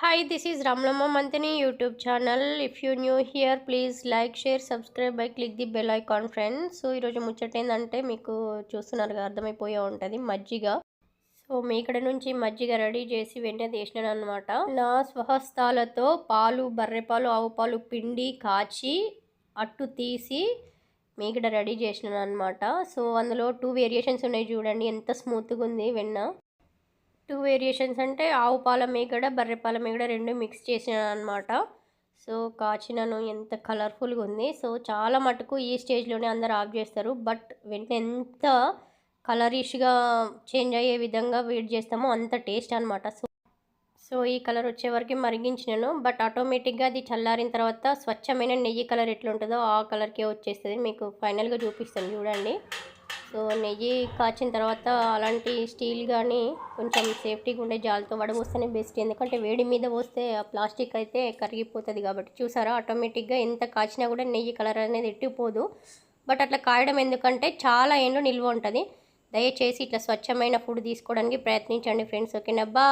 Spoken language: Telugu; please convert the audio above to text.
Hi this is Ramanamma Mantini YouTube channel if you new here please like share subscribe by click the bell icon friends so ఈరోజు ముచ్చట ఏంటంటే మీకు చూస్తున్నారుగా అర్థమైపోయే ఉంటుంది మజ్జిగ. సో మీ ఇక్కడ నుంచి మజ్జిగ రెడీ చేసి వెంటనే తీసినాను అనమాట నా స్వహస్తాలతో పాలు బర్రె పాలు ఆవు పాలు పిండి కాచి అట్టు తీసి మీ ఇక్కడ రెడీ చేసినాను అనమాట సో అందులో టూ వేరియేషన్స్ ఉన్నాయి చూడండి ఎంత స్మూత్గా ఉంది వెన్న. టూ వేరియేషన్స్ అంటే ఆవు పాల మేగడ బర్రె పాల మేగడ రెండు మిక్స్ చేసినాను అనమాట సో కాచినను ఎంత కలర్ఫుల్గా ఉంది. సో చాలా మటుకు ఈ స్టేజ్లోనే అందరు ఆఫ్ చేస్తారు. బట్ వెంటనే ఎంత కలరిష్గా చేంజ్ అయ్యే విధంగా వెయిట్ చేస్తామో అంత టేస్ట్ అనమాట సో సో ఈ కలర్ వచ్చే వరకు మరిగించినాను. బట్ ఆటోమేటిక్గా అది చల్లారిన తర్వాత స్వచ్ఛమైన నెయ్యి కలర్ ఎట్లుంటుందో ఆ కలర్కే వచ్చేస్తుంది. మీకు ఫైనల్గా చూపిస్తాను. చూడండి. సో నెయ్యి కాచిన తర్వాత అలాంటి స్టీల్ కానీ కొంచెం సేఫ్టీగా ఉండే జాలతో వడబోస్తేనే బెస్ట్. ఎందుకంటే వేడి మీద పోస్తే ఆ ప్లాస్టిక్ అయితే కరిగిపోతుంది కాబట్టి. చూసారా? ఆటోమేటిక్గా ఎంత కాచినా కూడా నెయ్యి కలర్ అనేది ఎట్టిపోదు బట్ అట్లా కాయడం ఎందుకంటే చాలా ఏండ్లు నిల్వ ఉంటుంది. దయచేసి ఇట్లా స్వచ్ఛమైన ఫుడ్ తీసుకోవడానికి ప్రయత్నించండి ఫ్రెండ్స్. ఓకేనా? బా